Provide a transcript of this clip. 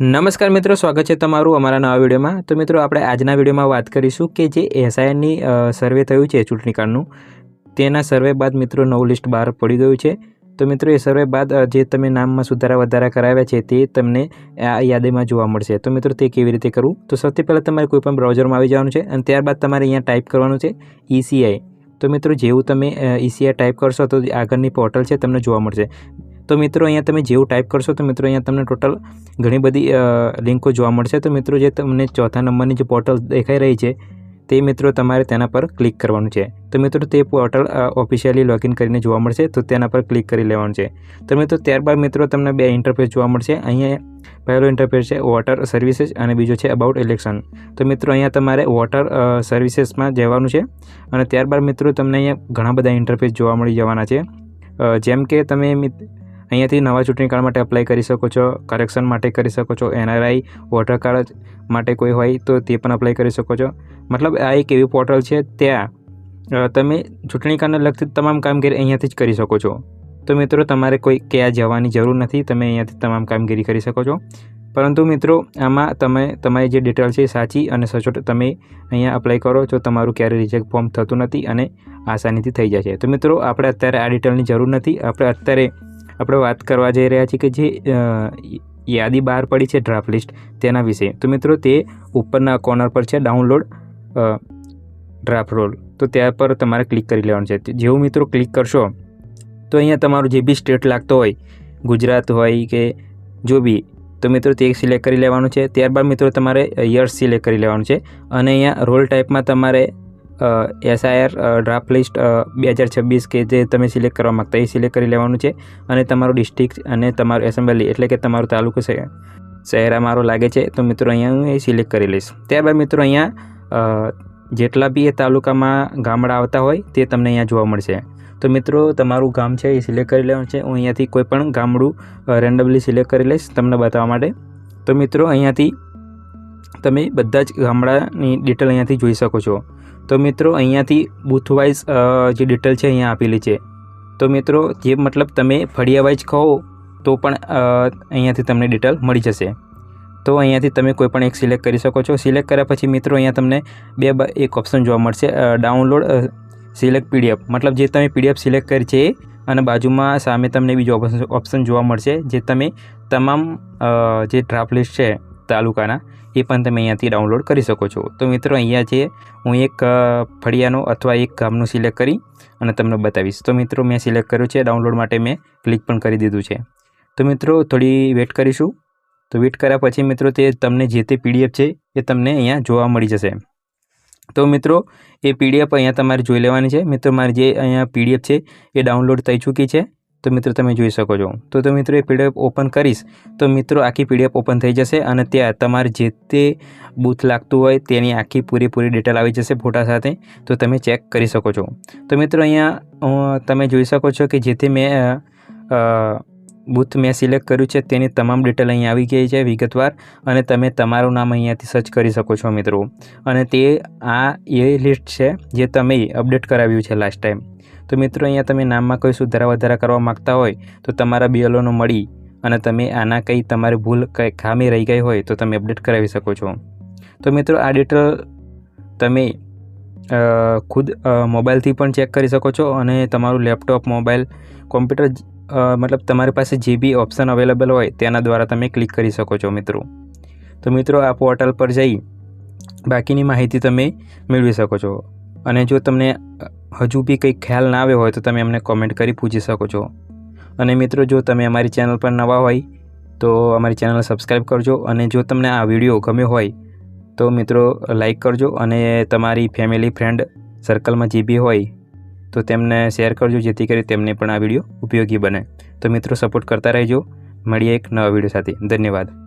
નમસ્કાર મિત્રો, સ્વાગત છે તમારું અમારા નવા વિડીયોમાં. તો મિત્રો, આપણે આજના વિડીયોમાં વાત કરીશું કે જે એસઆઈએનની સર્વે થયું છે ચૂંટણી કાર્ડનું તેના સર્વે બાદ મિત્રો નવું લિસ્ટ બહાર પડી ગયું છે. તો મિત્રો, એ સર્વે બાદ જે તમે નામમાં સુધારા વધારા કરાવ્યા છે તે તમને આ યાદીમાં જોવા મળશે. તો મિત્રો, તે કેવી રીતે કરવું? તો સૌથી પહેલાં તમારે કોઈપણ બ્રાઉઝરમાં આવી જવાનું છે અને ત્યારબાદ તમારે અહીંયા ટાઈપ કરવાનું છે ઈસીઆઈ તો મિત્રો, જેવું તમે ઈસીઆઈ ટાઈપ કરશો તો આગળની પોર્ટલ છે, તમને જોવા મળશે. તો મિત્રો અહીંયા તમે જેવું ટાઈપ કરશો તો મિત્રો અહીંયા તમને ટોટલ ઘણી બધી લિંકો જોવા મળશે. તો મિત્રો જે તમને ચોથા નંબરની જે પોર્ટલ દેખાઈ રહી છે, તે મિત્રો તમારે તેના પર ક્લિક કરવાનું છે. તો મિત્રો તે પોર્ટલ ઓફિશિયલી લોગિન કરીને જોવા મળશે, તો તેના પર ક્લિક કરી લેવાનું છે. તો મિત્રો ત્યારબાદ મિત્રો તમને બે ઇન્ટરફેસ જોવા મળશે. અહીંયા પહેલો ઇન્ટરફેસ છે વોટર સર્વિસીસ અને બીજો છે અબાઉટ ઇલેક્શન તો મિત્રો અહીંયા તમારે વોટર સર્વિસીસમાં જવાનું છે. અને ત્યારબાદ મિત્રો તમને અહીંયા ઘણા બધા ઇન્ટરફેસ જોવા મળી જવાના છે. જેમ કે તમે અહીંયાથી નવા ચૂંટણી કાર્ડ માટે અપ્લાય કરી શકો છો કરેક્શન માટે કરી શકો છો એનઆરઆઈ વોટર કાર્ડ માટે કોઈ હોય તો તે પણ અપ્લાય કરી શકો છો. મતલબ આ એક એવી પોર્ટલ છે, ત્યાં તમે ચૂંટણી કાર્ડને લગતી તમામ કામગીરી અહીંયાથી જ કરી શકો છો. તો મિત્રો, તમારે કોઈ ક્યાં જવાની જરૂર નથી, તમે અહીંયાથી તમામ કામગીરી કરી શકો છો. પરંતુ મિત્રો, આમાં તમે, તમારી જે ડિટેલ છે સાચી અને સચોટ તમે અહીંયા અપ્લાય કરો છો, તમારું ક્યારે રિજેક્ટ ફોર્મ થતું નથી અને આસાનીથી થઈ છે. તો મિત્રો, આપણે અત્યારે આ ડિટેલની જરૂર નથી, આપણે અત્યારે આપણે વાત કરવા જઈ રહ્યા છીએ કે જે યાદી બહાર પડી છે ડ્રાફ્ટ લિસ્ટ તેના વિશે. તો મિત્રો તે ઉપરના કોર્નર પર છે ડાઉનલોડ ડ્રાફ્ટ રોલ તો ત્યાં પર તમારે ક્લિક કરી લેવાનું છે. જેવું મિત્રો ક્લિક કરશો, તો અહીંયા તમારું જે બી સ્ટેટ લાગતો હોય, ગુજરાત હોય કે જો બી, તો મિત્રો તે સિલેક્ટ કરી લેવાનું છે. ત્યારબાદ મિત્રો તમારે યર્સ સિલેક્ટ કરી લેવાનું છે. અને અહીંયા રોલ ટાઈપમાં તમારે એસઆઈઆર ડ્રાફ્ટ લિસ્ટ બે હજાર છવ્વીસ કે જે તમે સિલેક્ટ કરવા માગતા એ સિલેક્ટ કરી લેવાનું છે અને તમારું ડિસ્ટ્રિક્ટ અને તમારું એસેમ્બલી એટલે કે તમારું તાલુકો છે શહેરા મારો લાગે છે. તો મિત્રો અહીંયા હું એ સિલેક્ટ કરી લઈશ. ત્યારબાદ મિત્રો અહીંયા જેટલા બી એ તાલુકામાં ગામડા આવતા હોય તે તમને અહીંયા જોવા મળશે. તો મિત્રો તમારું ગામ છે એ સિલેક્ટ કરી લેવાનું છે. હું અહીંયાથી કોઈ પણ ગામડું રેન્ડમલી સિલેક્ટ કરી લઈશ તમને બતાવવા માટે. તો મિત્રો અહીંયાથી તમે બધા જ ગામડાની ડિટેલ અહીંયાથી જોઈ શકો છો. તો મિત્રો, અહીંયાથી બૂથ વાઇઝ જે ડિટેલ છે અહીંયા આપેલી છે. તો મિત્રો, જે મતલબ તમે ફળિયા વાઇઝ કહો, તો પણ અહીંયાથી તમને ડિટેલ મળી જશે. તો અહીંયાથી તમે કોઈ પણ એક સિલેક્ટ કરી શકો છો. સિલેક્ટ કર્યા પછી મિત્રો, અહીંયા તમને બે એક ઓપ્શન જોવા મળશે. ડાઉનલોડ સિલેક્ટ પીડીએફ મતલબ જે તમે પીડીએફ સિલેક્ટ કરી છે, અને બાજુમાં સામે તમને બીજો ઓપ્શન જોવા મળશે, જે તમે તમામ જે ડ્રાફ્ટ લિસ્ટ છે તાલુકાના, એ પણ તમે અહીંયાથી ડાઉનલોડ કરી શકો છો. તો મિત્રો, અહીંયા છે હું એક ફળિયાનો અથવા એક ગામનું સિલેક્ટ કરી અને તમને બતાવીશ. તો મિત્રો, મેં સિલેક્ટ કર્યું છે. ડાઉનલોડ માટે મેં ક્લિક પણ કરી દીધું છે. તો મિત્રો, થોડી વેટ કરીશું. તો વેટ કર્યા પછી મિત્રો, તે તમને જે તે પીડીએફ છે, એ તમને અહીંયા જોવા મળી જશે. તો મિત્રો, એ પીડીએફ અહીંયા તમારે જોઈ લેવાની છે. મિત્રો, મારી જે અહીંયા પીડીએફ છે, એ ડાઉનલોડ થઈ ચૂકી છે. તો મિત્રો તમે જોઈ શકો છો. તો તો મિત્રો એ પીડીએફ ઓપન કરીશ, તો મિત્રો આખી પીડીએફ ઓપન થઈ જશે અને ત્યાં તમારે જે તે બૂથ લાગતું હોય તેની આખી પૂરેપૂરી ડિટેલ આવી જશે ફોટા સાથે. તો તમે ચેક કરી શકો છો. તો મિત્રો અહીંયા તમે જોઈ શકો છો કે જે તે મેં બૂથ મેં સિલેક્ટ કર્યું છે, તેની તમામ ડિટેલ અહીં આવી ગઈ છે વિગતવાર અને તમે તમારું નામ અહીંયાથી સર્ચ કરી શકો છો મિત્રો. અને તે આ એ લિસ્ટ છે જે તમે અપડેટ કરાવ્યું છે લાસ્ટ ટાઈમ તો મિત્રો, અહીંયા તમે નામમાં કોઈ સુધારા વધારા કરવા માગતા હોય, તો તમારા બીએલઓનો મળી અને તમે આના કંઈ તમારી ભૂલ કંઈ ખામી રહી ગઈ હોય, તો તમે અપડેટ કરાવી શકો છો. તો મિત્રો, આ ડિટેલ તમે ખુદ મોબાઈલથી પણ ચેક કરી શકો છો અને તમારું લેપટોપ મોબાઈલ કોમ્પ્યુટર મતલબ તમારી પાસે જે બી ઓપ્શન અવેલેબલ હોય તેના દ્વારા તમે ક્લિક કરી શકો છો મિત્રો. તો મિત્રો આ પોર્ટલ પર જઈ બાકીની માહિતી તમે મેળવી શકો છો. અને જો તમને હજુ બી કંઈ ખ્યાલ ના આવ્યો હોય તો તમે અમને કોમેન્ટ કરી પૂછી શકો છો. અને મિત્રો જો તમે અમારી ચેનલ પર નવા હોય તો અમારી ચેનલ સબસ્ક્રાઈબ કરજો અને જો તમને આ વીડિયો ગમ્યો હોય તો મિત્રો લાઈક કરજો અને તમારી ફેમિલી ફ્રેન્ડ સર્કલમાં જે બી હોય તો તેમને શેર કરજો, જેથી કરી તેમને પણ આ વીડિયો ઉપયોગી બને. તો મિત્રો સપોર્ટ કરતા રહેજો. મળીએ એક નવા વીડિયો સાથે. ધન્યવાદ.